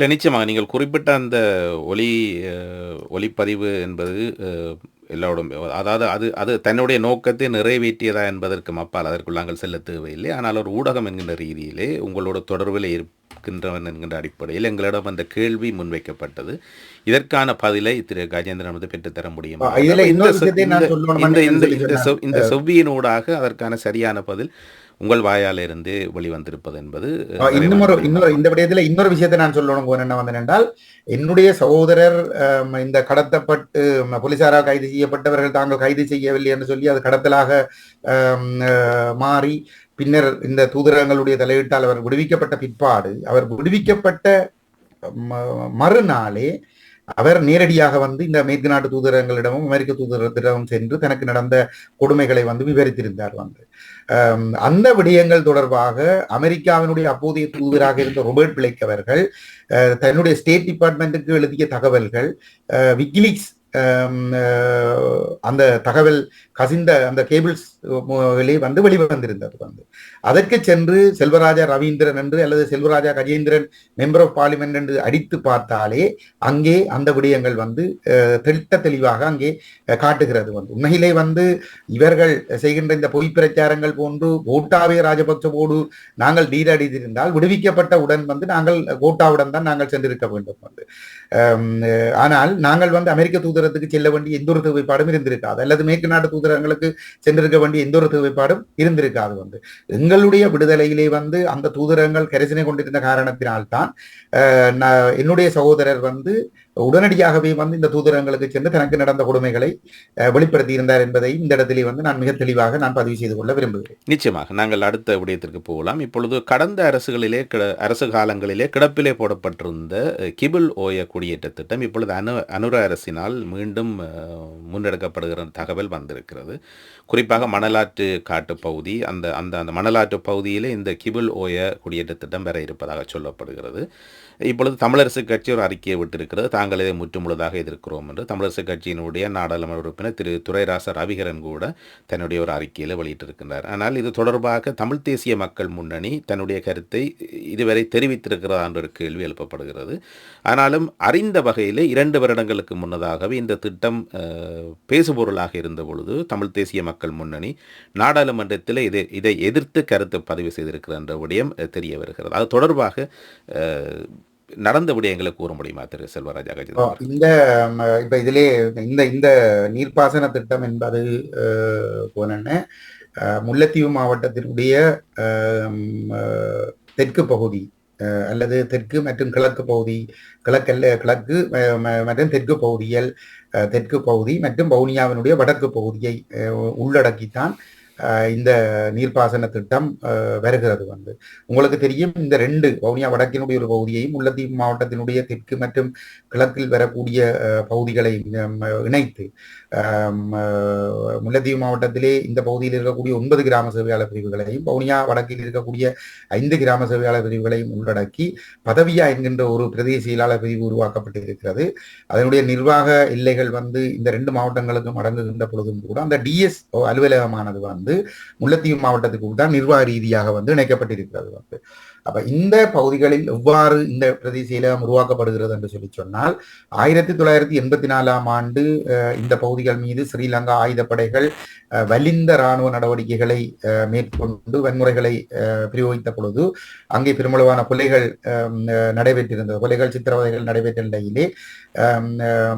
இல்லை நிச்சயமாக நீங்கள் குறிப்பிட்ட அந்த ஒலி ஒலிப்பதிவு என்பது அஹ், எல்லோரும் அதாவது அது அது தன்னுடைய நோக்கத்தை நிறைவேற்றியதா என்பதற்கு அப்பால் அதற்குள் நாங்கள் செல்ல தேவையில்லை. ஆனால் ஒரு ஊடகம் என்கின்ற ரீதியிலே உங்களோட தொடர்பில் இருக்கின்றவன் என்கின்ற அடிப்படையில் எங்களிடம் அந்த கேள்வி முன்வைக்கப்பட்டது. இதற்கான பதிலை திரு. கஜேந்திரன் வந்து பெற்றுத்தர முடியும்? இந்த செவ்வியினூடாக அதற்கான சரியான பதில் உங்கள் வாயாலிருந்து வெளிவந்திருப்பது என்பது ஒரு இன்னொரு இந்த விடயத்துல இன்னொரு விஷயத்தை நான் சொல்லணும் என்ன வந்தேன் என்றால் என்னுடைய சகோதரர் இந்த கடத்தப்பட்டு போலீசாரால் கைது செய்யப்பட்டவர்கள் தாங்கள் கைது செய்யவில்லை என்று சொல்லி அது கடத்தலாக மாறி பின்னர் இந்த தூதரகங்களுடைய தலையீட்டால் அவர் விடுவிக்கப்பட்ட பிற்பாடு அவர் விடுவிக்கப்பட்ட மறுநாளே அவர் நேரடியாக வந்து இந்த மேற்கு நாட்டு தூதரகங்களிடமும் அமெரிக்க தூதரகத்திடமும் சென்று தனக்கு நடந்த கொடுமைகளை வந்து விவரித்திருந்தார் வந்து. அந்த விடயங்கள் தொடர்பாக அமெரிக்காவினுடைய அப்போதைய தூதராக இருந்த ரொபர்ட் பிளேக் அவர்கள் தன்னுடைய ஸ்டேட் டிபார்ட்மெண்ட்டுக்கு எழுதிய தகவல்கள் அஹ், விக்கிலீக்ஸ் அந்த தகவல் கசிந்த அந்த கேபிள்ஸ் வந்து வெளிவந்திருந்தது வந்து. அதற்கு சென்று செல்வராஜா ரவீந்திரன் என்று அல்லது Selvaraja Gajendran member of parliament என்று அடித்து பார்த்தாலே அங்கே அந்த விடயங்கள் வந்து திட்ட தெளித்த தெளிவாக அங்கே காட்டுகிறது வந்து. உண்மையிலே வந்து இவர்கள் செய்கின்ற இந்த பொய் பிரச்சாரங்கள் போன்று கோட்டாவே ராஜபக்சவோடு நாங்கள் டீரடித்திருந்தால் விடுவிக்கப்பட்ட உடன் வந்து நாங்கள் கோட்டாவுடன் தான் நாங்கள் சென்றிருக்க வேண்டும் வந்து. ஆனால் நாங்கள் வந்து அமெரிக்க தூதரத்துக்கு செல்ல வேண்டிய எந்த ஒரு தேவைப்பாடும் இருந்திருக்காது. அல்லது மேற்கு நாட்டு தூதரங்களுக்கு சென்றிருக்க வேண்டிய எந்த ஒரு தேவைப்பாடும் இருந்திருக்காது வந்து. எங்களுடைய விடுதலையிலே வந்து அந்த தூதரங்கள் கரிசனை கொண்டிருந்த காரணத்தினால்தான் என்னுடைய சகோதரர் வந்து உடனடியாகவே வந்து இந்த தூதரங்களுக்கு சென்று தனக்கு நடந்த கொடுமைகளை வெளிப்படுத்தி இருந்தார் என்பதை இந்த இடத்திலே வந்து நான் மிக தெளிவாக நான் பதிவு செய்து கொள்ள விரும்புகிறேன். நிச்சயமாக. நாங்கள் அடுத்த விடயத்திற்கு போகலாம். இப்பொழுது கடந்த அரசுகளிலே கிட- அரசு காலங்களிலே கிடப்பிலே போடப்பட்டிருந்த கிபில் கிபிள் ஓய குடியேற்ற திட்டம் இப்பொழுது அனு அனுர அரசினால் மீண்டும் முன்னெடுக்கப்படுகிற தகவல் வந்திருக்கிறது. குறிப்பாக மணலாற்று காட்டு பகுதி அந்த அந்த அந்த மணலாற்று பகுதியிலே இந்த கிபிள் ஓய குடியேற்ற திட்டம் வர இருப்பதாக சொல்லப்படுகிறது. இப்பொழுது தமிழரசு கட்சி ஒரு அறிக்கையை விட்டிருக்கிறது. தாங்கள் இதை முற்றுமுழுதாக எதிர்க்கிறோம் என்று தமிழரசு கட்சியினுடைய நாடாளுமன்ற உறுப்பினர் திரு துரைராச ரவிகரன் கூட தன்னுடைய ஒரு அறிக்கையில் வெளியிட்டிருக்கின்றார். ஆனால் இது தொடர்பாக தமிழ் தேசிய மக்கள் முன்னணி தன்னுடைய கருத்தை இதுவரை தெரிவித்திருக்கிறதா என்ற ஒரு கேள்வி எழுப்பப்படுகிறது. ஆனாலும் அறிந்த வகையிலே இரண்டு வருடங்களுக்கு முன்னதாகவே இந்த திட்டம் பேசுபொருளாக இருந்த பொழுது தமிழ் தேசிய மக்கள் முன்னணி நாடாளுமன்றத்தில் இதை இதை எதிர்த்து கருத்து பதிவு செய்திருக்கிற என்ற விடயம் தெரிய வருகிறது. அது தொடர்பாக நடந்த விடயங்களை கூற முடியுமா திரு செல்வராஜா கஜிதா இந்த இப்ப இதிலே இந்த இந்த நீர்ப்பாசன திட்டம் என்பது போனேன்னு முல்லைத்தீவு மாவட்டத்தினுடைய தெற்கு பகுதி அல்லது தெற்கு மற்றும் கிழக்கு பகுதி கிழக்கல்ல கிழக்கு மற்றும் தெற்கு பகுதிகள் தெற்கு பகுதி மற்றும் வவுனியாவினுடைய வடக்கு பகுதியை உள்ளடக்கித்தான் இந்த நீர்ப்பாசன திட்டம் வருகிறது வந்து. உங்களுக்கு தெரியும் இந்த ரெண்டு வவுனியா வடக்கினுடைய ஒரு பகுதியையும் முல்லைத்தீவு மாவட்டத்தினுடைய தெற்கு மற்றும் கிழக்கில் வரக்கூடிய பகுதிகளை இணைத்து முல்லத்தீவு மாவட்டத்திலே இந்த பகுதியில் இருக்கக்கூடிய ஒன்பது கிராம சேவையாளர் பிரிவுகளையும் வவுனியா வடக்கில் இருக்கக்கூடிய ஐந்து கிராம சேவையாளர் பிரிவுகளையும் உள்ளடக்கி பதவியா என்கின்ற ஒரு பிரதேச செயலாளர் பிரிவு உருவாக்கப்பட்டிருக்கிறது. அதனுடைய நிர்வாக எல்லைகள் வந்து இந்த ரெண்டு மாவட்டங்களுக்கும் அடங்குகின்ற பொழுதும் கூட அந்த டிஎஸ் அலுவலகமானது வந்து முல்லைத்தீவு மாவட்டத்துக்கு தான் நிர்வாக ரீதியாக வந்து இணைக்கப்பட்டிருக்கிறது வந்து. அப்ப இந்த பகுதிகளில் எவ்வாறு இந்த பிரதேச உருவாக்கப்படுகிறது என்று சொல்லி சொன்னால் ஆயிரத்தி தொள்ளாயிரத்தி எண்பத்தி நாலாம் ஆண்டு இந்த பகுதிகள் மீது ஸ்ரீலங்கா ஆயுதப்படைகள் வலிந்த இராணுவ நடவடிக்கைகளை மேற்கொண்டு வன்முறைகளை பிரயோகித்த பொழுது அங்கே பெருமளவான கொலைகள் நடைபெற்றிருந்தது. கொலைகள் சித்திரவதைகள் நடைபெற்ற நிலையிலே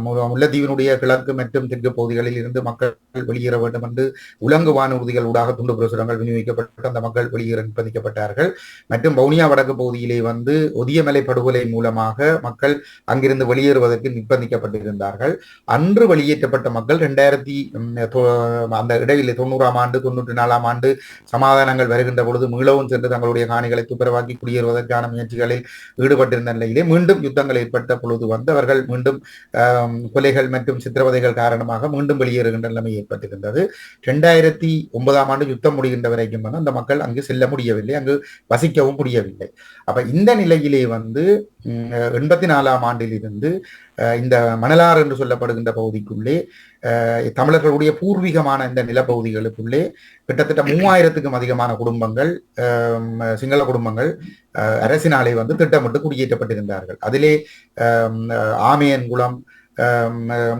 முல்லத்தீவினுடைய கிழக்கு மற்றும் தெற்கு பகுதிகளில் இருந்து மக்கள் வெளியேற வேண்டும் என்று உலங்கு வானூர்திகள் ஊடாக துண்டு பிரசுரங்கள் விநியோகிக்கப்பட்டு அந்த மக்கள் வெளியேற நிர்பந்திக்கப்பட்டார்கள். மற்றும் வவுனியா வடக்கு பகுதியிலே வந்து ஒதியமலை படுகொலை மூலமாக மக்கள் அங்கிருந்து வெளியேறுவதற்கு நிர்பந்திக்கப்பட்டிருந்தார்கள் அன்று வெளியேற்றப்பட்ட மக்கள் ரெண்டாயிரத்தி அந்த இடையிலே தொண்ணூறாம் ஆண்டு தொண்ணூற்றி நாலாம் ஆண்டு சமாதானங்கள் வருகின்ற பொழுது மீளவும் சென்று தங்களுடைய காணிகளை துப்புரவாக்கி குடியேறுவதற்கான முயற்சிகளில் ஈடுபட்டிருந்த நிலையிலே மீண்டும் யுத்தங்கள் ஏற்பட்ட பொழுது வந்து அவர்கள் மீண்டும் கொலைகள் மற்றும் சித்திரவதைகள் காரணமாக மீண்டும் வெளியேறுகின்ற நிலைமை ஏற்பட்டிருந்தது. ரெண்டாயிரத்தி ஒன்பதாம் ஆண்டு யுத்தம் முடிகின்ற வரைக்கும் வந்து அந்த மக்கள் அங்கு செல்ல முடியவில்லை. அங்கு வசிக்கவும் முடியவில்லை. முடியவில்லை. அப்ப இந்த நிலையிலே வந்து எண்பத்தி நாலாம் ஆண்டிலிருந்து இந்த மணலாறு என்று சொல்லப்படுகின்ற பகுதிக்குள்ளே தமிழர்களுடைய பூர்வீகமான இந்த நிலப்பகுதிகளுக்குள்ளே கிட்டத்தட்ட மூவாயிரத்துக்கும் அதிகமான குடும்பங்கள் சிங்கள குடும்பங்கள் அரசினாலே வந்து திட்டமிட்டு குடியேற்றப்பட்டிருந்தார்கள். அதிலே ஆமையன் குளம்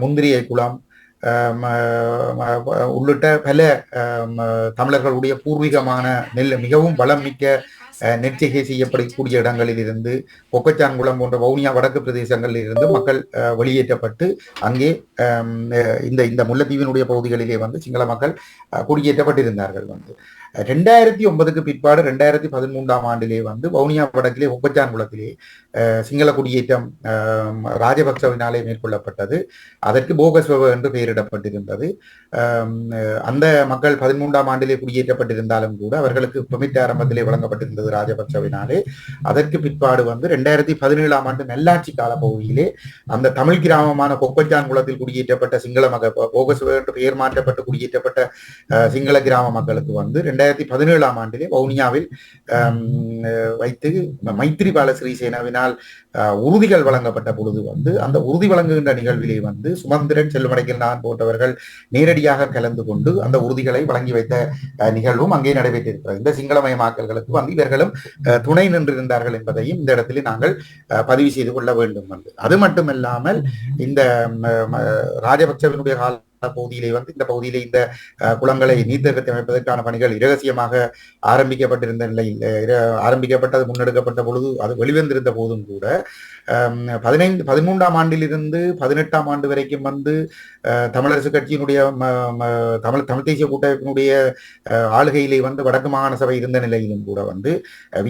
முந்திரியை குளம் உள்ளிட்ட பல தமிழர்களுடைய பூர்வீகமான நெல் மிகவும் வளம் மிக்க அஹ், செய்யப்படக்கூடிய இடங்களில் இருந்து பொக்கச்சான்குளம் போன்ற வவுனியா வடக்கு பிரதேசங்களில் இருந்து மக்கள் வெளியேற்றப்பட்டு அங்கே அஹ், இந்த இந்த முல்லைத்தீவினுடைய பகுதிகளிலே வந்து சிங்கள மக்கள் அஹ், குடியேற்றப்பட்டிருந்தார்கள் வந்து. ரெண்டாயிரத்தி ஒன்பதுக்கு பிற்பாடு ரெண்டாயிரத்தி பதிமூன்றாம் ஆண்டிலே வந்து வவுனியா வடக்கிலே ஒப்பச்சான் குளத்திலே சிங்கள குடியேற்றம் ராஜபக்சவினாலே மேற்கொள்ளப்பட்டது. அதற்கு போகஸ்வவ என்று பெயரிடப்பட்டிருந்தது. அந்த மக்கள் பதிமூன்றாம் ஆண்டிலே குடியேற்றப்பட்டிருந்தாலும் கூட அவர்களுக்கு பெமிட் ஆரம்பத்திலே வழங்கப்பட்டிருந்தது ராஜபக்சவினாலே. அதற்கு பிற்பாடு வந்து ரெண்டாயிரத்தி பதினேழாம் ஆண்டு நல்லாட்சி கால பகுதியிலே அந்த தமிழ் கிராமமான கொக்கச்சான் குளத்தில் குடியேற்றப்பட்ட சிங்கள மக்கள் போகஸ்வ என்று பெயர் மாற்றப்பட்டு குடியேற்றப்பட்ட அஹ், சிங்கள கிராம மக்களுக்கு வந்து ரெண்டாயிரத்தி பதினேழாம் ஆண்டிலே வவுனியாவில் வைத்து மைத்திரிபால ஸ்ரீசேனாவினால் அஹ், உறுதிகள் வழங்கப்பட்ட பொழுது வந்து அந்த உறுதி வழங்குகின்ற நிகழ்விலே வந்து சுமந்திரன் செல்வமடைக்கல் நான் போன்றவர்கள் நேரடியாக கலந்து கொண்டு அந்த உறுதிகளை வழங்கி வைத்த நிகழ்வும் அங்கே நடைபெற்றிருக்கிறது. இந்த சிங்களமயமாக்கல்களுக்கு வந்து இவர்களும் துணை நின்றிருந்தார்கள் என்பதையும் இந்த இடத்திலே நாங்கள் பதிவு செய்து கொள்ள வேண்டும் வந்து. அது மட்டுமல்லாமல் இந்த ம, ராஜபக்சவினுடைய கால பகுதியிலே வந்து இந்த பகுதியிலே இந்த குளங்களை நீர்த்தேக்கத்தை அமைப்பதற்கான பணிகள் இரகசியமாக ஆரம்பிக்கப்பட்டிருந்த நிலையில் ஆரம்பிக்கப்பட்டது முன்னெடுக்கப்பட்ட பொழுது அது வெளிவந்திருந்த போதும் கூட பதினைந்து பதிமூன்றாம் ஆண்டிலிருந்து பதினெட்டாம் ஆண்டு வரைக்கும் வந்து தமிழரசு கட்சியினுடைய தமிழ் தமிழ் தேசிய கூட்டமைப்பினுடைய ஆளுகையிலே வந்து வடக்கு மாகாண சபை இருந்த நிலையிலும் கூட வந்து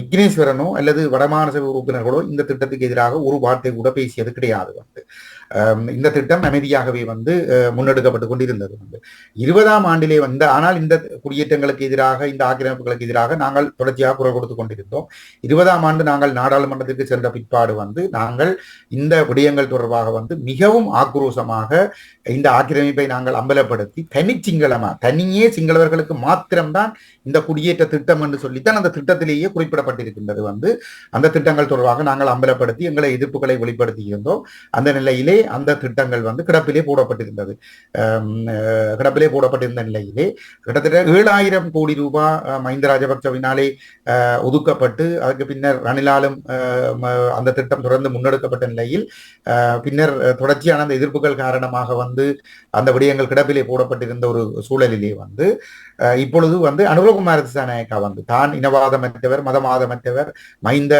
விக்னேஸ்வரனோ அல்லது வடமாகாண சபை உறுப்பினர்களோ இந்த திட்டத்துக்கு எதிராக ஒரு வார்த்தை கூட பேசியது கிடையாது வந்து. இந்த திட்டம் அமைதியாகவே வந்து முன்னெடுக்கப்பட்டு கொண்டிருந்தது வந்து. இருபதாம் ஆண்டிலே வந்து ஆனால் இந்த குடியேற்றங்களுக்கு எதிராக இந்த ஆக்கிரமிப்புகளுக்கு எதிராக நாங்கள் தொடர்ச்சியாக குரல் கொடுத்து கொண்டிருந்தோம். இருபதாம் ஆண்டு நாங்கள் நாடாளுமன்றத்திற்கு சென்ற பிற்பாடு வந்து நாங்கள் இந்த விடயங்கள் தொடர்பாக வந்து மிகவும் ஆக்ரோஷமாக இந்த ஆக்கிரமிப்பை நாங்கள் அம்பலப்படுத்தி தனி சிங்களமா தனியே சிங்களவர்களுக்கு மாத்திரம்தான் இந்த குடியேற்ற திட்டம் என்று சொல்லித்தான் அந்த திட்டத்திலேயே குறிப்பிடப்பட்டிருக்கின்றது வந்து. அந்த திட்டங்கள் தொடர்பாக நாங்கள் அம்பலப்படுத்தி எங்களை எதிர்ப்புகளை வெளிப்படுத்தி இருந்தோம் அந்த நிலையிலே அந்த திட்டங்கள் வந்து கிடப்பிலே போடப்பட்டிருந்தது. கிடப்பிலே போடப்பட்டிருந்த நிலையிலே கிட்டத்தட்ட ஏழாயிரம் கோடி ரூபாய் மஹிந்த ராஜபக்சவினாலே ஒதுக்கப்பட்டு அதுக்கு பின்னர் ரணிலாலும் அந்த திட்டம் தொடர்ந்து முன்னெடுக்கப்பட்ட நிலையில் பின்னர் தொடர்ச்சியான அந்த எதிர்ப்புகள் காரணமாக வந்து அந்த விடயங்கள் கிடப்பிலே போடப்பட்டிருந்த ஒரு சூழலிலே வந்து இப்பொழுது வந்து அனுரகுமார திசாநாயக்கா வந்து தான் இனவாதமற்றவர் மதமாதமற்றவர் மைந்த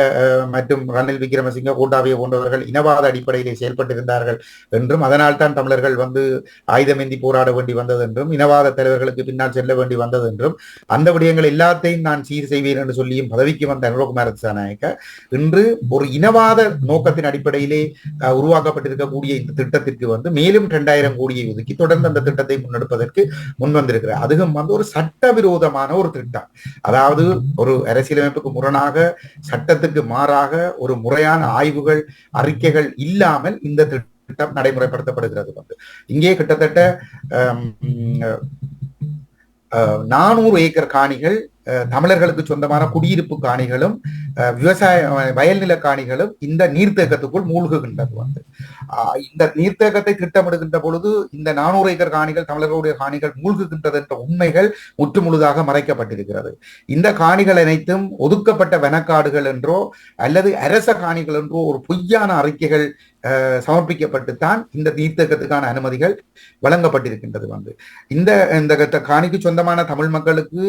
மற்றும் ரணில் விக்ரமசிங்க கோட்டாபய போன்றவர்கள் இனவாத அடிப்படையிலே செயல்பட்டிருந்தார்கள் என்றும் அதனால் தான் தமிழர்கள் வந்து ஆயுதமேந்தி போராட வேண்டி வந்தது என்றும் இனவாத தலைவர்களுக்கு பின்னால் செல்ல வேண்டி வந்தது என்றும் அந்த விடயங்கள் எல்லாத்தையும் நான் சீர் செய்வேன் என்று சொல்லியும் பதவிக்கு வந்த அனுரகுமார திசாநாயக்க இன்று ஒரு இனவாத நோக்கத்தின் அடிப்படையிலே அஹ், உருவாக்கப்பட்டிருக்கக்கூடிய இந்த திட்டத்திற்கு வந்து மேலும் இரண்டாயிரம் கோடியை ஒதுக்கி தொடர்ந்து அந்த திட்டத்தை முன்னெடுப்பதற்கு முன் வந்திருக்கிறார் அதுவும் வந்து ஒரு சட்டவிரோதமான ஒரு திட்டம். அதாவது ஒரு அரசியலமைப்புக்கு முரணாக சட்டத்துக்கு மாறாக ஒரு முறையான ஆய்வுகள் அறிக்கைகள் இல்லாமல் இந்த திட்டம் நடைமுறைப்படுத்தப்படுகிறது வந்து. இங்கே கிட்டத்தட்ட நானூறு ஏக்கர் காணிகள் தமிழர்களுக்கு சொந்தமான குடியிருப்பு காணிகளும் விவசாய வயல்நில காணிகளும் இந்த நீர்த்தேக்கத்துக்குள் மூழ்குகின்றது வந்து. ஆஹ், இந்த நீர்த்தேக்கத்தை திட்டமிடுகின்ற பொழுது இந்த நானூறு ஏக்கர் காணிகள் தமிழர்களுடைய காணிகள் மூழ்குகின்றது என்ற உண்மைகள் முற்றுமுழுதாக மறைக்கப்பட்டிருக்கிறது. இந்த காணிகள் அனைத்தும் ஒதுக்கப்பட்ட வனக்காடுகள் என்றோ அல்லது அரச காணிகள் என்றோ ஒரு பொய்யான அறிக்கைகள் அஹ், சமர்ப்பிக்கப்பட்டுத்தான் இந்த நீர்த்தேக்கத்துக்கான அனுமதிகள் வழங்கப்பட்டிருக்கின்றது வந்து. இந்த இந்த கட்ட காணிக்கு சொந்தமான தமிழ் மக்களுக்கு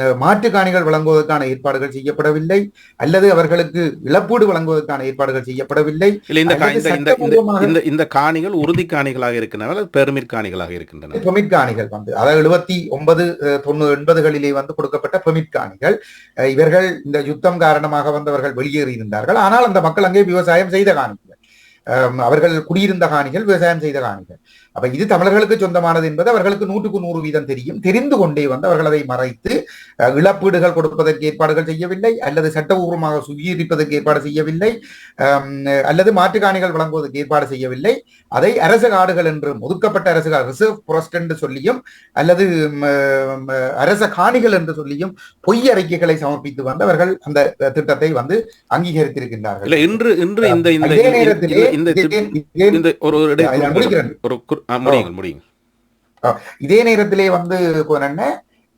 ஆம், மாற்று காணிகள் வழங்குவதற்கான ஏற்பாடுகள் செய்யப்படவில்லை அல்லது அவர்களுக்கு இழப்பீடு வழங்குவதற்கான ஏற்பாடுகள் செய்யப்படவில்லை. இந்த காணிகள் உறுதி காணிகளாக இருக்கின்றன பெருமிட் காணிகளாக இருக்கின்றன. பெமிட் காணிகள் வந்து அதாவது எழுபத்தி ஒன்பது தொண்ணூறு எண்பதுகளிலே வந்து கொடுக்கப்பட்ட பெமிட் காணிகள். இவர்கள் இந்த யுத்தம் காரணமாக வந்தவர்கள் வெளியேறி இருந்தார்கள் ஆனால் அந்த மக்கள் அங்கே விவசாயம் செய்த காணிகள். அவர்கள் குடியிருந்த காணிகள் விவசாயம் செய்த காணிகள். அப்ப இது தமிழர்களுக்கு சொந்தமானது என்பது அவர்களுக்கு நூற்றுக்கு நூறு வீதம் தெரியும். தெரிந்து கொண்டே வந்து அவர்கள் அதை மறைத்து இழப்பீடுகள் கொடுப்பதற்கு ஏற்பாடுகள் செய்யவில்லை அல்லது சட்டபூர்வமாக சுவீகரிப்பதற்கு ஏற்பாடு செய்யவில்லை அல்லது மாற்றுக்காணிகள் வழங்குவதற்கு ஏற்பாடு செய்யவில்லை. அதை அரசு காடுகள் என்றும் ஒதுக்கப்பட்ட அரசு ரிசர்வ் ஃபாரஸ்ட் என்று சொல்லியும் அல்லது அரச காணிகள் என்று சொல்லியும் பொய் அறிக்கைகளை சமர்ப்பித்து வந்து அவர்கள் அந்த திட்டத்தை வந்து அங்கீகரித்திருக்கின்றார்கள். இன்று இன்று இந்த இந்த ஒரு ஒரு முடியுங்கள் முடியுங்க இதே நேரத்திலே வந்து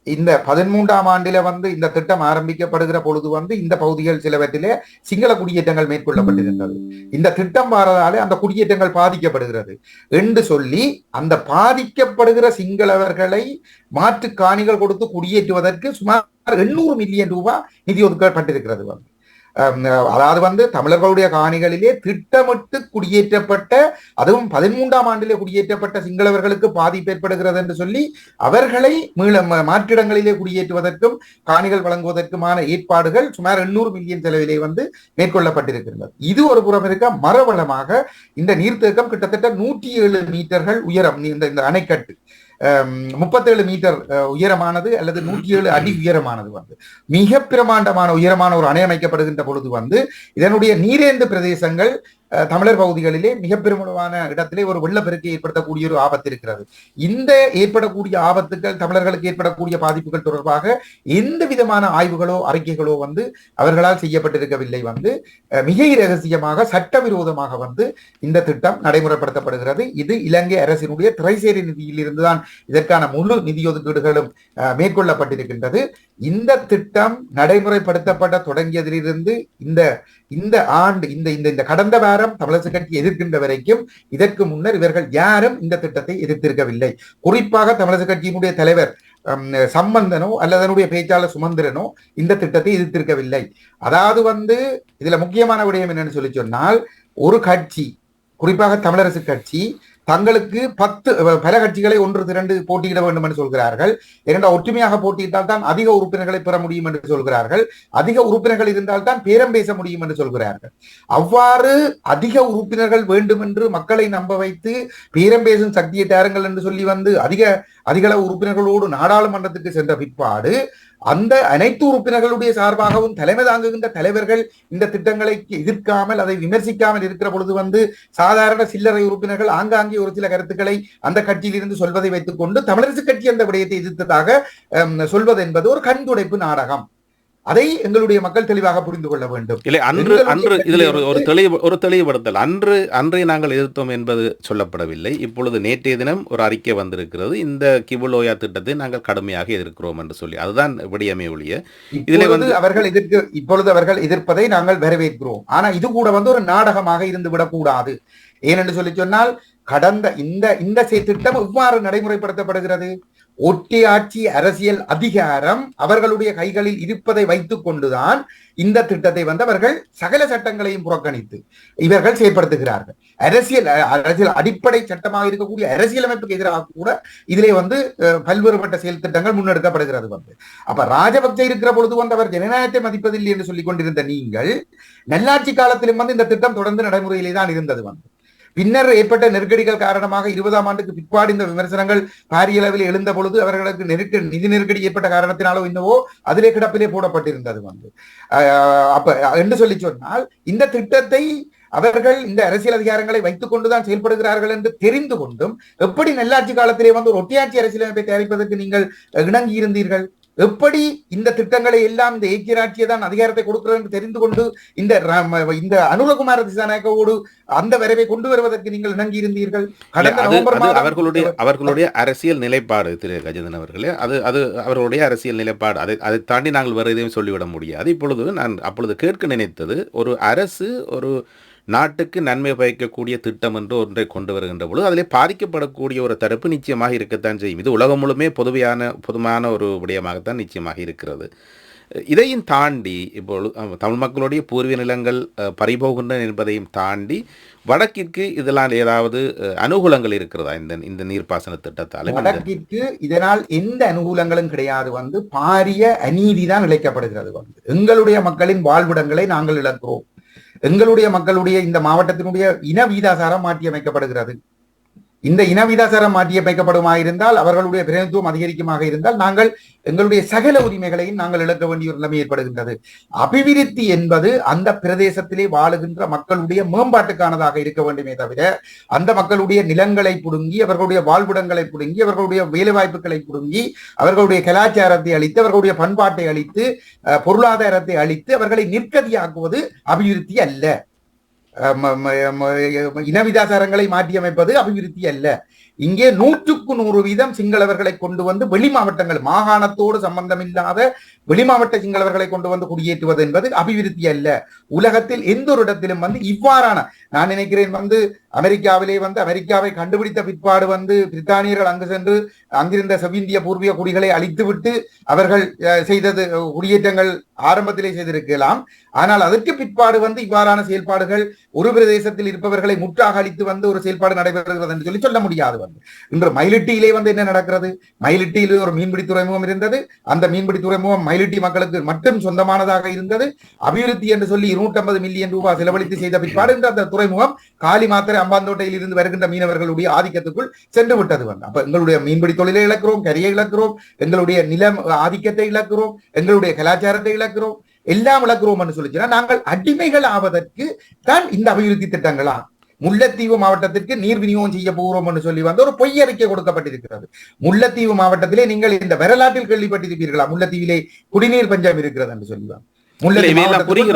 இந்த பதிமூன்றாம் ஆண்டில வந்து இந்த திட்டம் ஆரம்பிக்கப்படுகிற பொழுது வந்து இந்த பகுதிகள் சிலவற்றிலே சிங்கள குடியேற்றங்கள் மேற்கொள்ளப்பட்டிருந்தது. இந்த திட்டம் வரதாலே அந்த குடியேற்றங்கள் பாதிக்கப்படுகிறது. என்று சொல்லி அந்த பாதிக்கப்படுகிற சிங்களவர்களை மாற்று காணிகள் கொடுத்து குடியேற்றுவதற்கு சுமார் எண்ணூறு மில்லியன் ரூபாய் நிதி ஒதுக்கப்பட்டிருக்கிறது வந்து. அதாவது வந்து தமிழர்களுடைய காணிகளிலே திட்டமிட்டு குடியேற்றப்பட்ட அதுவும் பதிமூன்றாம் ஆண்டிலே குடியேற்றப்பட்ட சிங்களவர்களுக்கு பாதிப்பு ஏற்படுகிறது என்று சொல்லி அவர்களை மீள மாற்றிடங்களிலே குடியேற்றுவதற்கும் காணிகள் வழங்குவதற்குமான ஏற்பாடுகள் சுமார் எண்ணூறு மில்லியன் செலவிலே வந்து மேற்கொள்ளப்பட்டிருக்கின்றது. இது ஒரு புறம் இருக்க மறுவளமாக இந்த நீர்த்தேக்கம் கிட்டத்தட்ட நூற்றி ஏழு மீட்டர்கள் உயரம் இந்த இந்த அணைக்கட்டு. முப்பத்தேழு மீட்டர் உயரமானது அல்லது நூற்றி ஏழு அடி உயரமானது வந்து. மிக பிரமாண்டமான உயரமான ஒரு அணை அமைக்கப்படுகின்ற பொழுது வந்து இதனுடைய நீரேந்து பிரதேசங்கள் தமிழர் பகுதிகளிலே மிக பெருமளவான இடத்திலே ஒரு வெள்ளப்பெருக்கை ஏற்படுத்தக்கூடிய ஒரு ஆபத்து இருக்கிறது. இந்த ஏற்படக்கூடிய ஆபத்துகள் தமிழர்களுக்கு ஏற்படக்கூடிய பாதிப்புகள் தொடர்பாக எந்த விதமான ஆய்வுகளோ அறிக்கைகளோ வந்து அவர்களால் செய்யப்பட்டிருக்கவில்லை. வந்து அஹ், மிக ரகசியமாக சட்டவிரோதமாக வந்து இந்த திட்டம் நடைமுறைப்படுத்தப்படுகிறது. இது இலங்கை அரசினுடைய திரைசேரி நிதியிலிருந்து தான் இதற்கான முழு நிதி ஒதுக்கீடுகளும் மேற்கொள்ளப்பட்டிருக்கின்றது. இந்த திட்டம் நடைமுறைப்படுத்தப்பட தொடங்கியதிலிருந்து இந்த இந்த ஆண்டு இந்த இந்த இந்த கடந்த வாரம் தமிழரசு கட்சி எதிர்க்கின்ற வரைக்கும் இதற்கு முன்னர் இவர்கள் யாரும் இந்த திட்டத்தை எதிர்த்திருக்கவில்லை. குறிப்பாக தமிழரசு கட்சியினுடைய தலைவர் சம்பந்தனோ அல்லது அதனுடைய பேச்சாளர் சுமந்திரனோ இந்த திட்டத்தை எதிர்த்திருக்கவில்லை. அதாவது வந்து இதுல முக்கியமான விடயம் என்னன்னு சொல்லி சொன்னால் ஒரு கட்சி குறிப்பாக தமிழரசு கட்சி தங்களுக்கு பத்து அஹ், பல கட்சிகளை ஒன்று திரண்டு போட்டியிட வேண்டும் என்று சொல்கிறார்கள். இரண்டாம் ஒற்றுமையாக போட்டியிட்டால் தான் அதிக உறுப்பினர்களை பெற முடியும் என்று சொல்கிறார்கள். அதிக உறுப்பினர்கள் இருந்தால் தான் பேரம் பேச முடியும் என்று சொல்கிறார்கள். அவ்வாறு அதிக உறுப்பினர்கள் வேண்டும் என்று மக்களை நம்ப வைத்து பேரம் பேசும் சக்தியை தாருங்கள் என்று சொல்லி வந்து அதிக அதிகளவு உறுப்பினர்களோடு நாடாளுமன்றத்துக்கு சென்ற பிற்பாடு அந்த அனைத்து உறுப்பினர்களுடைய சார்பாகவும் தலைமை தாங்குகின்ற தலைவர்கள் இந்த திட்டங்களை எதிர்க்காமல் அதை விமர்சிக்காமல் இருக்கிற பொழுது வந்து சாதாரண சில்லறை உறுப்பினர்கள் ஆங்காங்கே ஒரு சில கருத்துக்களை அந்த கட்சியிலிருந்து சொல்வதை வைத்துக் கொண்டு தமிழரசு கட்சி அந்த விடயத்தை எதிர்த்ததாக சொல்வது என்பது ஒரு கண்துடைப்பு நாடகம். அதை எங்களுடைய மக்கள் தெளிவாக புரிந்து கொள்ள வேண்டும். இல்லை அன்று அன்று இதில் ஒரு தெளிவு ஒரு தெளிவுபடுத்தல். அன்று அன்றே நாங்கள் எதிர்த்தோம் என்பது சொல்லப்படவில்லை. இப்பொழுது நேற்றைய தினம் ஒரு அறிக்கை வந்திருக்கிறது. இந்த கிபுலோயா திட்டத்தை நாங்கள் கடுமையாக எதிர்க்கிறோம் என்று சொல்லி. அதுதான் விடியமே ஒழிய. இதிலே வந்து- அவர்கள் எதிர்க்க இப்பொழுது அவர்கள் எதிர்ப்பதை நாங்கள் வரவேற்கிறோம். ஆனா இது கூட வந்து ஒரு நாடகமாக இருந்து விடக்கூடாது. ஏனென்று சொல்லி சொன்னால் கடந்த இந்த இந்த திட்டம் எவ்வாறு நடைமுறைப்படுத்தப்படுகிறது? ஒட்டியாட்சி அரசியல் அதிகாரம் அவர்களுடைய கைகளில் இருப்பதை வைத்துக் கொண்டுதான் இந்த திட்டத்தை வந்து அவர்கள் சகல சட்டங்களையும் புறக்கணித்து இவர்கள் செயற்படுத்துகிறார்கள். அரசியல் அரசியல் அடிப்படை சட்டமாக இருக்கக்கூடிய அரசியலமைப்புக்கு எதிராக கூட இதிலே வந்து பல்வேறுபட்ட செயல் திட்டங்கள் முன்னெடுக்கப்படுகிறது வந்து. அப்ப ராஜபக்சே இருக்கிற பொழுது வந்து அவர் ஜனநாயகத்தை மதிப்பதில்லை என்று சொல்லிக் கொண்டிருந்த நீங்கள் நல்லாட்சி காலத்திலும் வந்து இந்த திட்டம் தொடர்ந்து நடைமுறையிலே தான் இருந்தது வந்து. பின்னர் ஏற்பட்ட நெருக்கடிகள் காரணமாக இருபதாம் ஆண்டுக்கு பிற்பாடு இந்த விமர்சனங்கள் பாரிய அளவில் எழுந்த பொழுது அவர்களுக்கு நெருக்க நிதி நெருக்கடி ஏற்பட்ட காரணத்தினாலோ என்னவோ அதிலே கிடப்பிலே போடப்பட்டிருந்தது வந்து. அப்ப என்று சொல்லி சொன்னால் இந்த திட்டத்தை அவர்கள் இந்த அரசியல் அதிகாரங்களை வைத்துக் கொண்டுதான் செயல்படுகிறார்கள் என்று தெரிந்து கொண்டும் எப்படி நல்லாட்சி காலத்திலே வந்து ஒரு ஒட்டியாட்சி அரசியலமைப்பை தயாரிப்பதற்கு நீங்கள் இணங்கி இருந்தீர்கள் எப்படி இந்த திட்டங்களை எல்லாம் இந்த ஏக்கியராட்சியை தான் அதிகாரத்தை கொடுக்கிறது என்று தெரிந்து கொண்டு இந்த இந்த அனுரகுமார திசாநாயக்கவோடு அந்த வரைவை கொண்டு வருவதற்கு நீங்கள் இணங்கி இருந்தீர்கள்? அவர்களுடைய அவர்களுடைய அரசியல் நிலைப்பாடு திரு கஜேந்திரன் அவர்களே. அது அது அவர்களுடைய அரசியல் நிலைப்பாடு. அதை அதை தாண்டி நாங்கள் வேறு எதையும் சொல்லிவிட முடியாது. இப்பொழுது நான் அப்பொழுது கேட்க நினைத்தது ஒரு அரசு ஒரு நாட்டுக்கு நன்மை பயக்கக்கூடிய திட்டம் என்று ஒன்றை கொண்டு வருகின்ற பொழுது அதிலே பாதிக்கப்படக்கூடிய ஒரு தரப்பு நிச்சயமாக இருக்கத்தான் செய்யும். இது உலகம் முழுமே பொதுவையான பொதுமான ஒரு விடயமாகத்தான் நிச்சயமாக இருக்கிறது. இதையும் தாண்டி இப்பொழுது தமிழ் மக்களுடைய பூர்வீக நிலங்கள் பறிபோகின்றன என்பதையும் தாண்டி வடக்கிற்கு இதெல்லாம் ஏதாவது அனுகூலங்கள் இருக்கிறதா இந்த இந்த நீர்ப்பாசன திட்டத்தால்? வடக்கிற்கு இதனால் எந்த அனுகூலங்களும் கிடையாது. வந்து பாரிய அநீதி தான் இழைக்கப்படுகிறது. வந்து எங்களுடைய மக்களின் வாழ்விடங்களை நாங்கள் இழக்கிறோம் எங்களுடைய மக்களுடைய இந்த மாவட்டத்தினுடைய இன வீதாசாரம் மாற்றி அமைக்கப்படுகிறது. இந்த இனவிதாசாரம் மாற்றியமைக்கப்படுமா இருந்தால் அவர்களுடைய பிரதிநிதித்துவம் அதிகரிக்குமாக இருந்தால் நாங்கள் எங்களுடைய சகல உரிமைகளையும் நாங்கள் இழக்க வேண்டிய ஒரு நிலைமை ஏற்படுகின்றது. அபிவிருத்தி என்பது அந்த பிரதேசத்திலே வாழுகின்ற மக்களுடைய மேம்பாட்டுக்கானதாக இருக்க வேண்டுமே தவிர அந்த மக்களுடைய நிலங்களை புடுங்கி அவர்களுடைய வாழ்விடங்களை புடுங்கி அவர்களுடைய வேலைவாய்ப்புகளை புடுங்கி அவர்களுடைய கலாச்சாரத்தை அழித்து அவர்களுடைய பண்பாட்டை அழித்து அஹ், பொருளாதாரத்தை அழித்து அவர்களை நிற்கதியாக்குவது அபிவிருத்தி அல்ல. இனவிதாசாரங்களை இன விதாசாரங்களை மாற்றியமைப்பது அபிவிருத்தி அல்ல. இங்கே நூற்றுக்கு நூறு வீதம் சிங்களவர்களை கொண்டு வந்து வெளி மாவட்டங்கள் மாகாணத்தோடு சம்பந்தமில்லாத வெளி மாவட்ட சிங்களவர்களை கொண்டு வந்து குடியேற்றுவது என்பது அபிவிருத்தி அல்ல. உலகத்தில் எந்த ஒரு இடத்திலும் வந்து இவ்வாறான நான் நினைக்கிறேன் வந்து அமெரிக்காவிலே வந்து அமெரிக்காவை கண்டுபிடித்த பிற்பாடு வந்து பிரித்தானியர்கள் அங்கு சென்று அங்கிருந்த செவ்விந்திய பூர்வீக குடிகளை அழித்துவிட்டு அவர்கள் செய்தது குடியேற்றங்கள் ஆரம்பத்திலே செய்திருக்கலாம். ஆனால் அதற்கு பிற்பாடு வந்து இவ்வாறான செயல்பாடுகள் ஒரு பிரதேசத்தில் இருப்பவர்களை முற்றாக அழித்து வந்து ஒரு செயல்பாடு நடைபெறுகிறது என்று சொல்லி சொல்ல முடியாது வந்து. இன்று மயிலிட்டியிலே வந்து என்ன நடக்கிறது? மயிலிட்டியில் ஒரு மீன்பிடி துறைமுகம் இருந்தது. அந்த மீன்பிடி துறைமுகம் மயிலிட்டி மக்களுக்கு மட்டும் சொந்தமானதாக இருந்தது. அபிவிருத்தி என்று சொல்லி இருநூற்றம்பது மில்லியன் ரூபாய் செலவழித்து செய்த பிற்பாடு இன்று அந்த துறைமுகம் காலி மாத்திரை அம்பாந்தோட்டையில் இருந்து வருகின்ற மீனவர்களுடைய ஆதிக்கத்துக்குள் சென்று விட்டது வந்து. அப்ப எங்களுடைய மீன்பிடி தொழிலை இழக்கிறோம் கரையை இழக்கிறோம் எங்களுடைய நிலம் ஆதிக்கத்தை இழக்கிறோம் எங்களுடைய கலாச்சாரத்தை இழக்கிறோம் எல்லாம் இழக்கிறோம் என்று சொல்லிச்சுன்னா நாங்கள் அடிமைகள் ஆவதற்கு தான் இந்த அபிவிருத்தி திட்டங்களா? முல்லைத்தீவு மாவட்டத்திற்கு நீர் விநியோகம் செய்ய போகிறோம் என்று சொல்லி வந்து ஒரு பொய் அறிக்கை கொடுக்கப்பட்டிருக்கிறது. முல்லைத்தீவு மாவட்டத்திலே நீங்கள் இந்த வரலாற்றில் கேள்விப்பட்டிருப்பீர்களா? முல்லைத்தீவிலே குடிநீர் பஞ்சம் இருக்கிறது என்று சொல்லுவாங்க முல்லைத்தீவு.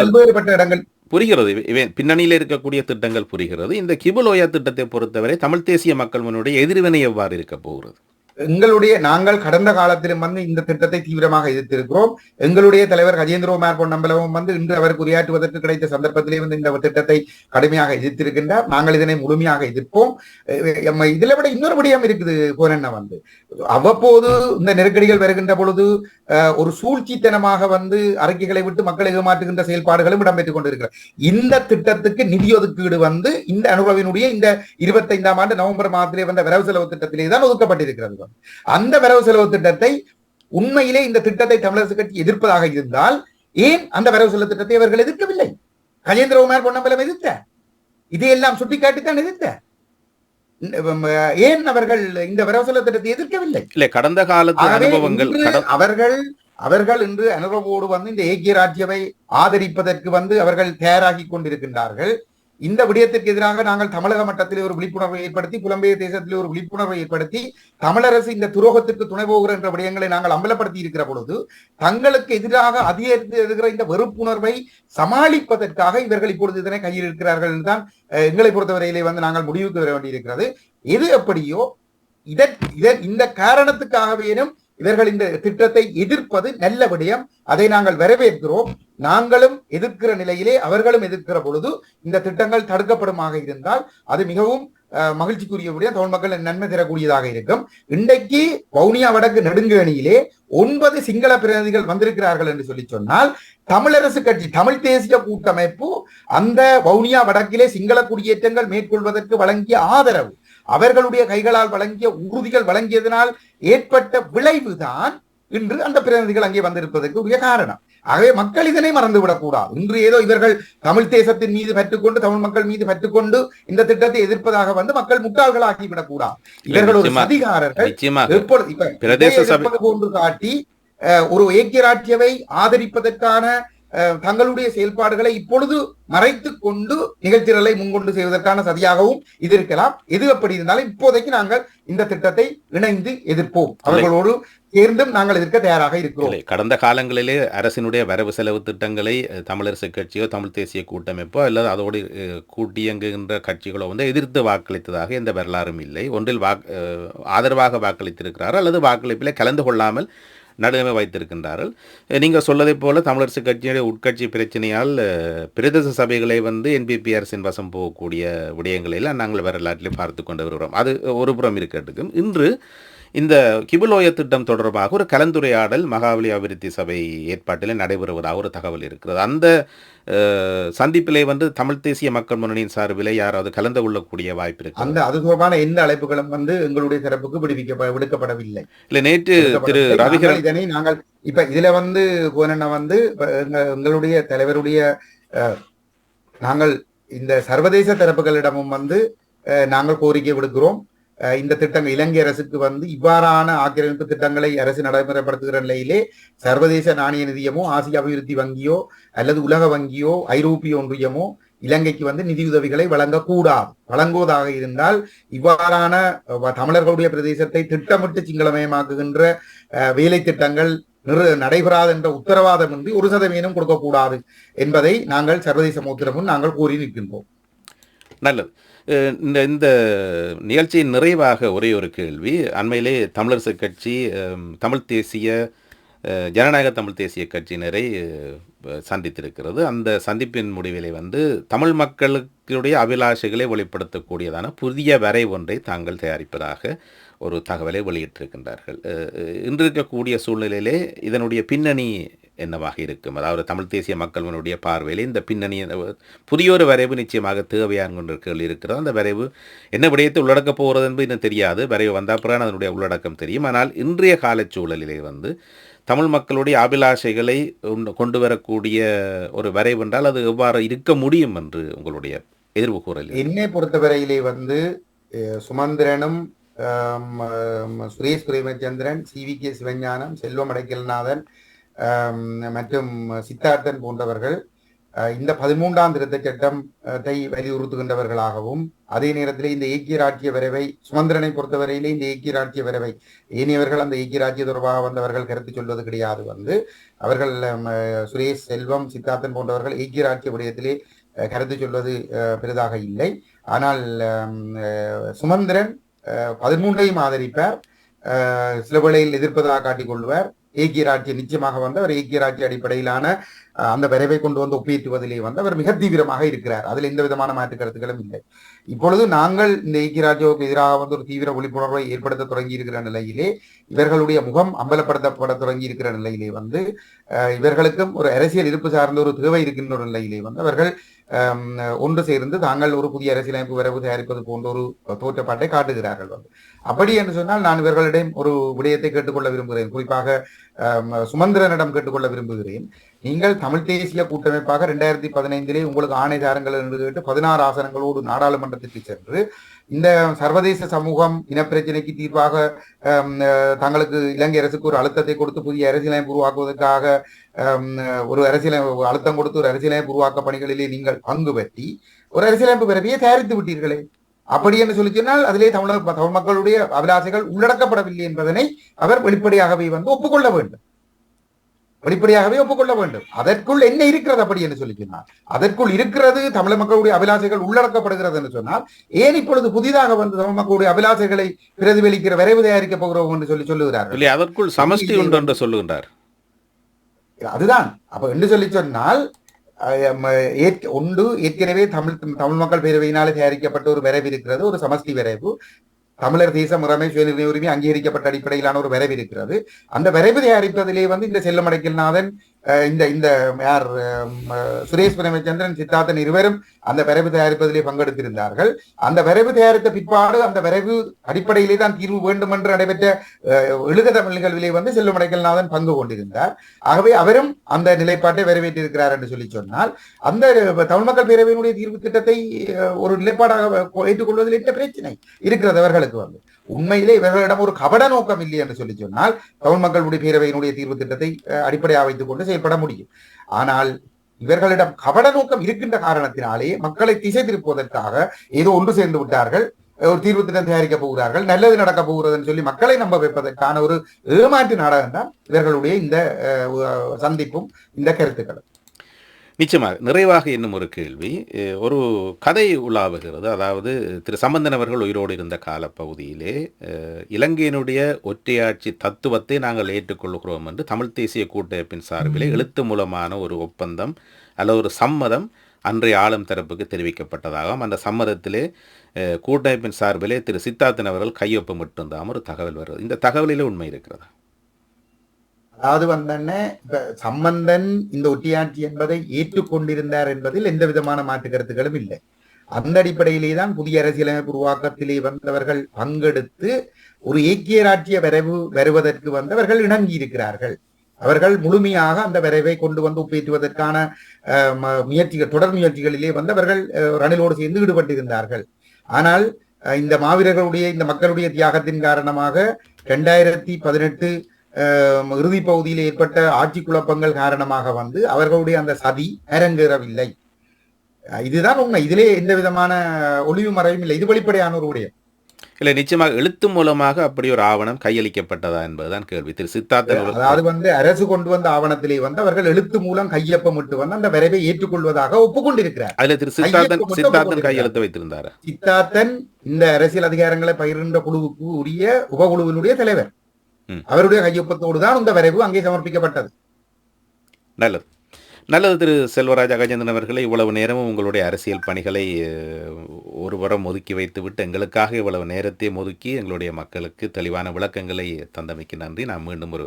பல்வேறுபட்ட இடங்கள் புரிகிறது. பின்னணியில் இருக்கக்கூடிய திட்டங்கள் புரிகிறது. இந்த கிபுலோயா திட்டத்தை பொறுத்தவரை தமிழ் தேசிய மக்கள் முன்னுடைய எதிர்வினை எவ்வாறு இருக்க போகிறது? எங்களுடைய நாங்கள் கடந்த காலத்திலும் வந்து இந்த திட்டத்தை தீவிரமாக எதிர்த்திருக்கிறோம். எங்களுடைய தலைவர் கஜேந்திரகுமார் பொன்னம்பலமும் வந்து இன்று அவருக்கு உரையாற்றுவதற்கு கிடைத்த சந்தர்ப்பத்திலே வந்து இந்த திட்டத்தை கடுமையாக எதிர்த்திருக்கின்றார். நாங்கள் இதனை முழுமையாக எதிர்ப்போம். இதில் இதுல விட இன்னொரு விடயம் இருக்குது போனென்ன வந்து. அவ்வப்போது இந்த நெருக்கடிகள் வருகின்ற பொழுது ஒரு சூழ்ச்சித்தனமாக வந்து அறிக்கைகளை விட்டு மக்களை ஏமாற்றுகின்ற செயல்பாடுகளும் இடம்பெற்றுக் கொண்டிருக்கிறது. இந்த திட்டத்துக்கு நிதி ஒதுக்கீடு வந்து இந்த அனுபவினுடைய இந்த இருபத்தைந்தாம் ஆண்டு நவம்பர் மாதத்திலே வந்த வரவு செலவு திட்டத்திலே தான் ஒதுக்கப்பட்டிருக்கிறது. அந்த வரவு செலவு திட்டத்தை உண்மையிலே இந்த திட்டத்தை தமிழரசு கட்சி எதிர்ப்பதாக இருந்தால் ஏன் அந்த வரவு செலவு திட்டத்தை அவர்கள் எதிர்க்கவில்லை? கஜேந்திரகுமார் பொன்னம்பலம் எதிர்த்த? இதையெல்லாம் சுட்டிக்காட்டித்தான் எதிர்த்த? ஏன் அவர்கள் இந்த வரவு செலவு திட்டத்தை எதிர்க்கவில்லை? இல்ல கடந்த காலத்து அனுபவங்கள் அவர்கள் அவர்கள் இன்று அனுரவோடு வந்து இந்த ஏக்கிய ராஜ்யவை ஆதரிப்பதற்கு வந்து அவர்கள் தயாராகி கொண்டிருக்கின்றார்கள். இந்த விடயத்திற்கு எதிராக நாங்கள் தமிழக மட்டத்தில் ஒரு விழிப்புணர்வை ஏற்படுத்தி புலம்பெயர் தேசத்தில் ஒரு விழிப்புணர்வை ஏற்படுத்தி தமிழரசு இந்த துரோகத்திற்கு துணை போகிற என்ற விடயங்களை நாங்கள் அம்பலப்படுத்தி இருக்கிற பொழுது தங்களுக்கு எதிராக அதிகரித்து இருக்கிற இந்த வெறுப்புணர்வை சமாளிப்பதற்காக இவர்கள் இப்பொழுது இதனை கையில் இருக்கிறார்கள் என்றுதான் எங்களை பொறுத்தவரையிலே வந்து நாங்கள் முடிவுக்கு வர வேண்டியிருக்கிறது. எது எப்படியோ இதற் இதன் இந்த காரணத்துக்காகவேனும் இவர்கள் இந்த திட்டத்தை எதிர்ப்பது நல்ல விடயம். அதை நாங்கள் வரவேற்கிறோம். நாங்களும் எதிர்க்கிற நிலையிலே அவர்களும் எதிர்க்கிற பொழுது இந்த திட்டங்கள் தடுக்கப்படுமாக இருந்தால் அது மிகவும் மகிழ்ச்சிக்குரிய விடயம். தமிழ் மக்கள் நன்மை தரக்கூடியதாக இருக்கும். இன்றைக்கு வவுனியா வடக்கு நெடுங்கேணியிலே ஒன்பது சிங்கள பிரதிநிதிகள் வந்திருக்கிறார்கள் என்று சொல்லி சொன்னால் தமிழரசு கட்சி தமிழ் தேசிய கூட்டமைப்பு அந்த வவுனியா வடக்கிலே சிங்கள குடியேற்றங்கள் மேற்கொள்வதற்கு வழங்கிய ஆதரவு அவர்களுடைய கைகளால் வழங்கிய உறுதிகள் வழங்கியதனால் ஏற்பட்ட விளைவுதான் இன்று அந்த பிரதிநிதிகள் அங்கே வந்திருப்பதற்கு உரிய காரணம். ஆகவே மக்கள் இதனை மறந்துவிடக் கூடாது இன்று ஏதோ இவர்கள் தமிழ் தேசத்தின் மீது பற்றுக்கொண்டு தமிழ் மக்கள் மீது பற்றுக்கொண்டு இந்த திட்டத்தை எதிர்ப்பதாக வந்து மக்கள் முட்டாள்களாகி விடக்கூடாது. இவர்கள் ஒரு எப்பொழுது இப்ப எதிர்ப்பது போன்று காட்டி ஒரு ஏக்கியராட்சியவை ஆதரிப்பதற்கான அஹ், தங்களுடைய செயல்பாடுகளை இப்பொழுது மறைத்துக் கொண்டு நிகழ்ச்சிகளை முன்கொண்டு செய்வதற்கான சதியாகவும் இது இருக்கலாம். எது எப்படி இருந்தாலும் இப்போதைக்கு நாங்கள் இந்த திட்டத்தை இணைந்து எதிர்ப்போம். அவர்களோடு சேர்ந்தும் நாங்கள் எதிர்க்க தயாராக இருக்கிறோம். கடந்த காலங்களிலே அரசினுடைய வரவு செலவு திட்டங்களை தமிழரசு கட்சியோ தமிழ் தேசிய கூட்டமைப்போ அல்லது அதோடு கூட்டியங்குகின்ற கட்சிகளோ வந்து எதிர்த்து வாக்களித்ததாக எந்த வரலாறும் இல்லை. ஒன்றில் வாக் ஆதரவாக வாக்களித்திருக்கிறார்கள் அல்லது வாக்களிப்பிலே கலந்து கொள்ளாமல் நடுவே வைத்திருக்கின்றார்கள். நீங்கள் சொல்லதைப் போல தமிழரசு கட்சியுடைய உட்கட்சி பிரச்சனையால் பிரதேச சபைகளை வந்து என்பிபி அரசின் வசம் போகக்கூடிய விடயங்களெல்லாம் நாங்கள் வரலாற்றிலே பார்த்து கொண்டு வருகிறோம். அது ஒரு புறம் இருக்கட்டுக்கும் இன்று இந்த கிபுலோய திட்டம் தொடர்பாக ஒரு கலந்துரையாடல் மகாவலி அபிவிருத்தி சபை ஏற்பாட்டில் நடைபெறுவதாக ஒரு தகவல் இருக்கிறது. அந்த சந்திப்பிலே வந்து தமிழ் தேசிய மக்கள் முன்னணியின் சார்பில் யாராவது கலந்து கொள்ளக்கூடிய வாய்ப்பு இருக்கு அந்த அது தொடர்பான எந்த அழைப்புகளும் வந்து எங்களுடைய தரப்புக்கு விடுவிக்க விடுக்கப்படவில்லை. இல்லை நேற்று திரு. ரவிகரன் நாங்கள் இதனை நாங்கள் இப்ப இதுல வந்து கோனண்ணா வந்து எங்களுடைய தலைவருடைய நாங்கள் இந்த சர்வதேச தரப்புகளிடமும் வந்து நாங்கள் கோரிக்கை விடுக்கிறோம். இந்த திட்டங்கள் இலங்கை அரசுக்கு வந்து இவ்வாறான ஆக்கிரமிப்பு திட்டங்களை அரசு நடைமுறைப்படுத்துகிற நிலையிலே சர்வதேச நாணய நிதியமோ ஆசிய அபிவிருத்தி வங்கியோ அல்லது உலக வங்கியோ ஐரோப்பிய ஒன்றியமோ இலங்கைக்கு வந்து நிதியுதவிகளை வழங்கக்கூடாது. வழங்குவதாக இருந்தால் இவ்வாறான தமிழர்களுடைய பிரதேசத்தை திட்டமிட்டு சிங்களமயமாக்குகின்ற அஹ், வேலை திட்டங்கள் நிறு நடைபெறாது என்ற உத்தரவாதமின்றி ஒரு சதவீதம் கொடுக்கக்கூடாது என்பதை நாங்கள் சர்வதேச மூத்திரமும் நாங்கள் கூறி நிற்கின்றோம். நல்லது. இந்த இந்த நிகழ்ச்சியின் நிறைவாக ஒரே ஒரு கேள்வி. அண்மையிலே தமிழரசு கட்சி தமிழ் தேசிய ஜனநாயக தமிழ் தேசிய கட்சியினரை சந்தித்திருக்கிறது. அந்த சந்திப்பின் முடிவிலே வந்து தமிழ் மக்களுடைய அபிலாஷைகளை வெளிப்படுத்தக்கூடியதான புதிய வரை ஒன்றை தாங்கள் தயாரிப்பதாக ஒரு தகவலை வெளியிட்டிருக்கின்றார்கள். இன்று இருக்கக்கூடிய சூழ்நிலையிலே இதனுடைய பின்னணி என்னவாக இருக்கும்? அதாவது தமிழ் தேசிய மக்களினுடைய பார்வையில் இந்த பின்னணி புதியொரு புதிய ஒரு வரைவு நிச்சயமாக தேவையான என்ற கேள்வி இருக்கிறது? அந்த வரைவு என்ன விடயத்தை உள்ளடக்கப் போகிறது என்பது இன்னும் தெரியாது. வரைவு வந்தால் பிறகு அதனுடைய உள்ளடக்கம் தெரியும். ஆனால் இன்றைய காலச்சூழலிலே வந்து தமிழ் மக்களுடைய அபிலாஷைகளை கொண்டு வரக்கூடிய ஒரு வரைவு என்றால் அது எவ்வாறு இருக்க முடியும் என்று உங்களுடைய எதிர்வு கூறல் என்னை பொறுத்தவரையிலே வந்து சுமந்திரனும் Suresh Premachandran C V K Sivagnanam Selvam Adaikalanathan மற்றும் சித்தார்த்தன் போன்றவர்கள் இந்த பதிமூன்றாம் திருத்தச் சட்டத்தை வலியுறுத்துகின்றவர்களாகவும் அதே நேரத்தில் இந்த ஏக்கிய ராட்சிய வரைவை சுமந்திரனை பொறுத்தவரையிலே இந்த ஏக்கிய ராட்சிய வரைவை ஏனியவர்கள் அந்த ஏக்கிய ராட்சிய தொடர்பாக வந்தவர்கள் கருத்து சொல்வது கிடையாது வந்து அவர்கள் சுரேஷ் செல்வம் சித்தார்த்தன் போன்றவர்கள் ஏக்கிய ராட்சிய விடயத்திலே கருத்து சொல்வது பெரிதாக இல்லை. ஆனால் சுமந்திரன் பதிமூன்றையும் ஆதரிப்பார். சில வேளையில் எதிர்ப்பதாக காட்டிக் கொள்வார் ஏக்கிய ராட்சியம் நிச்சயமாக வந்து அவர் ஏக்கிய ராட்சிய அடிப்படையிலான அந்த வரைவை கொண்டு வந்து ஒப்பீட்டுவதிலே வந்து அவர் மிக தீவிரமாக இருக்கிறார். அதில் எந்த விதமான மாற்று கருத்துக்களும் இல்லை. இப்பொழுது நாங்கள் இந்த ஏக்கிய ராஜாவுக்கு எதிராக வந்து ஒரு தீவிர விழிப்புணர்வை ஏற்படுத்த தொடங்கி இருக்கிற நிலையிலே இவர்களுடைய முகம் அம்பலப்படுத்தப்பட தொடங்கி இருக்கிற நிலையிலே வந்து இவர்களுக்கும் ஒரு அரசியல் இருப்பு சார்ந்த ஒரு தேவை இருக்கின்ற ஒரு நிலையிலே வந்து அவர்கள் ஒன்று சேர்ந்து தாங்கள் ஒரு புதிய அரசியலமைப்பு வரவு தயாரிப்பது போன்ற ஒரு தோற்றப்பாட்டை காட்டுகிறார்கள் வந்து. அப்படி என்று சொன்னால் நான் இவர்களிடம் ஒரு விடயத்தை கேட்டுக்கொள்ள விரும்புகிறேன். குறிப்பாக சுமந்திரனிடம் கேட்டுக்கொள்ள விரும்புகிறேன். நீங்கள் தமிழ் தேசிய கூட்டமைப்பாக ரெண்டாயிரத்தி பதினைந்திலே உங்களுக்கு ஆணை தாருங்கள் என்று கேட்டு பதினாறு ஆசனங்களோடு நாடாளுமன்றத்திற்கு சென்று இந்த சர்வதேச சமூகம் இனப்பிரச்சனைக்கு தீர்வாக தங்களுக்கு இலங்கை அரசுக்கு ஒரு அழுத்தத்தை கொடுத்து புதிய அரசியலமைப்பு உருவாக்குவதற்காக ஒரு அரசியலமைப்பு அழுத்தம் கொடுத்து ஒரு அரசியலமைப்பு உருவாக்க பணிகளிலே நீங்கள் பங்கு பற்றி ஒரு அரசியலமைப்பு பிறவியை தயாரித்து விட்டீர்களே. அப்படி என்று சொல்லி சொன்னால் அதிலே தமிழக தமிழ் மக்களுடைய அபிலாசைகள் உள்ளடக்கப்படவில்லை என்பதனை அவர் வெளிப்படையாகவே வந்து ஒப்புக்கொள்ள வேண்டும். வெளிப்படையாகவே ஒப்புக்கொள்ள வேண்டும். அதற்குள் என்ன இருக்கிறது அப்படி என்று சொல்லி அதற்குள் இருக்கிறது தமிழ் மக்களுடைய அபிலாசைகள் உள்ளடக்கப்படுகிறது என்று சொன்னால் ஏன் இப்பொழுது புதிதாக வந்து தமிழ் மக்களுடைய அபிலாசைகளை பிரதிபலிக்கிற விரைவு தயாரிக்க போகிறோம் என்று சொல்லி சொல்லுகிறார்கள்? இல்லை அதற்குள் சமஷ்டி உண்டு என்று சொல்லுகின்றார். அதுதான். அப்ப என்று சொல்லி சொன்னால் ஒன்று ஏற்கனவே தமிழ் தமிழ் மக்கள் பேரவையினாலே தயாரிக்கப்பட்ட ஒரு வரைவு இருக்கிறது ஒரு சமஷ்டி வரைவு. தமிழர் தேச முறைமை சுயநிர்ணய உரிமை அங்கீகரிக்கப்பட்ட அடிப்படையிலான ஒரு வரைவு இருக்கிறது. அந்த வரைவு தயாரிப்பதிலே வந்து இந்த செல்லமடைக்கல்நாதன் இந்த இந்த யார் சுரேஷ் பிரேமச்சந்திரன் சித்தார்த்தன் இருவரும் அந்த வரைவு தயாரிப்பதிலே பங்கெடுத்திருந்தார்கள். அந்த வரைவு தயாரித்த பிற்பாடு அந்த வரைவு அடிப்படையிலே தான் தீர்வு வேண்டும் என்று நடைபெற்ற அஹ், எழுக தமிழ் நிகழ்விலே வந்து செல்லும் அடைக்கல்நாதன் பங்கு கொண்டிருந்தார். ஆகவே அவரும் அந்த நிலைப்பாட்டை வரவேற்றிருக்கிறார் என்று சொல்லி சொன்னால் அந்த தமிழ் மக்கள் பேரவையினுடைய தீர்வு திட்டத்தை ஒரு நிலைப்பாடாக ஏற்றுக்கொள்வதில் என்ன பிரச்சனை இருக்கிறது அவர்களுக்கு வந்து. உண்மையிலே இவர்களிடம் ஒரு கபட நோக்கம் இல்லை என்று சொல்லி சொன்னால் தமிழ் மக்களுடைய பேரவையினுடைய தீர்வு திட்டத்தை அடிப்படையாக வைத்துக் கொண்டு செயல்பட முடியும். ஆனால் இவர்களிடம் கபட நோக்கம் இருக்கின்ற காரணத்தினாலே மக்களை திசை திருப்புவதற்காக ஏதோ ஒன்று சேர்ந்து விட்டார்கள். ஒரு தீர்வு திட்டம் தயாரிக்க போகிறார்கள். நல்லது நடக்க போகிறதுன்னு சொல்லி மக்களை நம்ப வைப்பதற்கான ஒரு ஏமாற்று நாடகம் தான் இவர்களுடைய இந்த அஹ், சந்திப்பும் இந்த கருத்துக்களும். நிச்சயமாக நிறைவாக இன்னும் ஒரு கேள்வி. ஒரு கதை உலாவுகிறது. அதாவது திரு சம்பந்தன் அவர்கள் உயிரோடு இருந்த காலப்பகுதியிலே இலங்கையினுடைய ஒற்றையாட்சி தத்துவத்தை நாங்கள் ஏற்றுக்கொள்கிறோம் என்று தமிழ் தேசிய கூட்டமைப்பின் சார்பிலே எழுத்து மூலமான ஒரு ஒப்பந்தம் அல்லது ஒரு சம்மதம் அன்றைய ஆளும் தரப்புக்கு தெரிவிக்கப்பட்டதாகவும் அந்த சம்மதத்திலே கூட்டமைப்பின் சார்பிலே திரு சித்தார்த்தன் அவர்கள் கையொப்பமிட்டிருந்தாம். ஒரு தகவல் வருது இந்த தகவலிலே உண்மை இருக்கிறதா? அதாவது வந்தன்ன இப்ப சம்பந்தன் இந்த ஒட்டியாட்சி என்பதை ஏற்றுக்கொண்டிருந்தார் என்பதில் எந்த விதமான மாற்று கருத்துக்களும் இல்லை. அந்த அடிப்படையிலே தான் புதிய அரசியலமைப்பு உருவாக்கத்திலே வந்தவர்கள் பங்கெடுத்து ஒரு ஏக்கிய ராட்சிய வரைவு வருவதற்கு வந்தவர்கள் இணங்கி இருக்கிறார்கள் அவர்கள் முழுமையாக அந்த வரைவை கொண்டு வந்து ஒப்பேற்றுவதற்கான அஹ், ம- முயற்சிகள் தொடர் முயற்சிகளிலே வந்து அவர்கள் ரணிலோடு சேர்ந்து ஈடுபட்டிருந்தார்கள். ஆனால் இந்த மாவீரர்களுடைய இந்த மக்களுடைய தியாகத்தின் காரணமாக ரெண்டாயிரத்தி பதினெட்டு இறுதி பகுதியில் ஏற்பட்ட ஆட்சி குழப்பங்கள் காரணமாக வந்து அவர்களுடைய அந்த சதி அரங்கேறவில்லை. இதுதான் உண்மை. இதிலே எந்த விதமான ஒளிவு மறைவும் இல்லை. இது வெளிப்படையான ஒரு விடயம் இல்லை நிச்சயமாக எழுத்து மூலமாக அப்படி ஒரு ஆவணம் கையளிக்கப்பட்டதா என்பதுதான் கேள்வி. திரு சித்தார்த்தன் அதாவது வந்து அரசு கொண்டு வந்த ஆவணத்திலே வந்து அவர்கள் எழுத்து மூலம் கையொப்பமிட்டு வந்து அந்த வரைவை ஏற்றுக்கொள்வதாக ஒப்புக்கொண்டிருக்கிறார். அதுல திரு சித்தார்த்தன் சித்தார்த்தன். கையெழுத்து வைத்திருந்தாரா. சித்தார்த்தன் இந்த அரசியல் அதிகாரங்களை பகிர்கின்ற குழுவுக்கு உரிய உபகுழுவினுடைய தலைவர். அவருடைய கையொப்பத்தோடு தான் இந்த வரைவு அங்கே சமர்ப்பிக்கப்பட்டது நல்லது நல்லது திரு செல்வராஜ் அகஜேந்திரன் அவர்களே இவ்வளவு நேரமும் உங்களுடைய அரசியல் பணிகளை ஒருபுறம் ஒதுக்கி வைத்துவிட்டு எங்களுக்காக இவ்வளவு நேரத்தை ஒதுக்கி எங்களுடைய மக்களுக்கு தெளிவான விளக்கங்களை தந்தமைக்கு நன்றி நாம் மீண்டும் ஒரு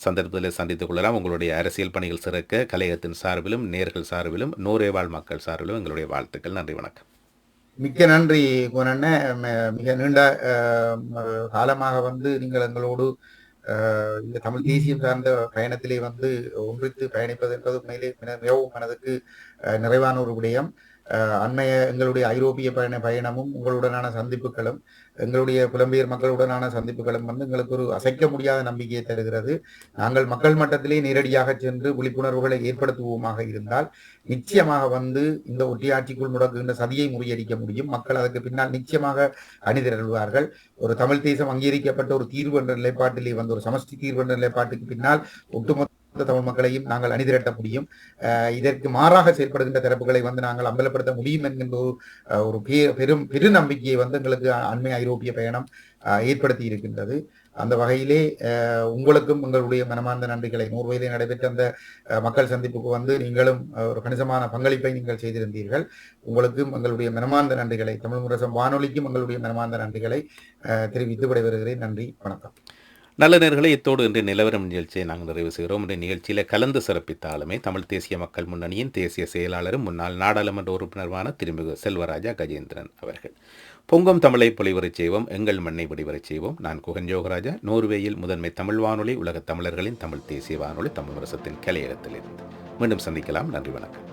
சந்தர்ப்பத்தில் சந்தித்துக் கொள்ளலாம் உங்களுடைய அரசியல் பணிகள் சிறக்க கலையகத்தின் சார்பிலும் நேர்கள் சார்பிலும் நூறேவாழ் மக்கள் சார்பிலும் எங்களுடைய வாழ்த்துக்கள் நன்றி வணக்கம் மிக்க நன்றி குணண்ண. மிக நீண்ட அஹ், காலமாக வந்து நீங்கள் எங்களோடு இந்த தமிழ் தேசியம் சார்ந்த பயணத்திலே வந்து ஒன்றித்து பயணிப்பது என்பது உண்மையிலே மிக- மிகவும் மனதுக்கு அஹ், நிறைவான ஒரு விடயம். அஹ், அண்மைய எங்களுடைய ஐரோப்பிய பயண பயணமும் உங்களுடனான சந்திப்புகளும் எங்களுடைய புலம்பெயர் மக்களுடனான சந்திப்புகளும் வந்து எங்களுக்கு ஒரு அசைக்க முடியாத நம்பிக்கையை தருகிறது. நாங்கள் மக்கள் மட்டத்திலே நேரடியாக சென்று விழிப்புணர்வுகளை ஏற்படுத்துவோமாக இருந்தால் நிச்சயமாக வந்து இந்த ஒட்டியாட்சிக்குள் முடக்குகின்ற சதியை முறியடிக்க முடியும். மக்கள் அதற்கு பின்னால் நிச்சயமாக அணிதிரள்வார்கள். ஒரு தமிழ் தேசம் அங்கீகரிக்கப்பட்ட ஒரு தீர்வு என்ற நிலைப்பாட்டிலே வந்து ஒரு சமஷ்டி தீர்வு என்ற நிலைப்பாட்டுக்கு பின்னால் ஒட்டுமொத்த தமிழ் மக்களையும் நாங்கள் அணிதிரட்ட முடியும். இதற்கு மாறாக செயல்படுகின்ற தரப்புகளை வந்து நாங்கள் அம்பலப்படுத்த முடியும் என்கின்ற ஒரு பெரும் பெரு நம்பிக்கையை வந்து எங்களுக்கு அண்மை ஐரோப்பிய பயணம் ஏற்படுத்தி இருக்கின்றது. அந்த வகையிலே உங்களுக்கும் உங்களுடைய மனமார்ந்த நன்றிகளை நோர்வேயிலே நடைபெற்ற அந்த மக்கள் சந்திப்புக்கு வந்து நீங்களும் ஒரு கணிசமான பங்களிப்பை நீங்கள் செய்திருந்தீர்கள். உங்களுக்கும் எங்களுடைய மனமார்ந்த நன்றிகளை தமிழ் முரசம் வானொலிக்கும் எங்களுடைய மனமார்ந்த நன்றிகளை அஹ், தெரிவித்து விடைபெறுகிறேன். நன்றி வணக்கம். நல்ல நேர்களை இத்தோடு இன்று நிலவரம் நிகழ்ச்சியை நாங்கள் நிறைவு செய்கிறோம். இந்த நிகழ்ச்சியில் கலந்து சிறப்பித்த ஆளுமை தமிழ் தேசிய மக்கள் முன்னணியின் தேசிய செயலாளரும் முன்னாள் நாடாளுமன்ற உறுப்பினருமான திருமிகு செல்வராஜா கஜேந்திரன் அவர்கள். பொங்கும் தமிழை பொலிவரச் செய்வோம் எங்கள் மண்ணை விடிவரச் செய்வோம். நான் குகன் யோகராஜா நோர்வேயில் முதன்மை தமிழ் வானொலி உலக தமிழர்களின் தமிழ் தேசிய வானொலி தமிழ் கலையகத்தில் கலையகத்திலிருந்து. மீண்டும் சந்திக்கலாம். நன்றி வணக்கம்.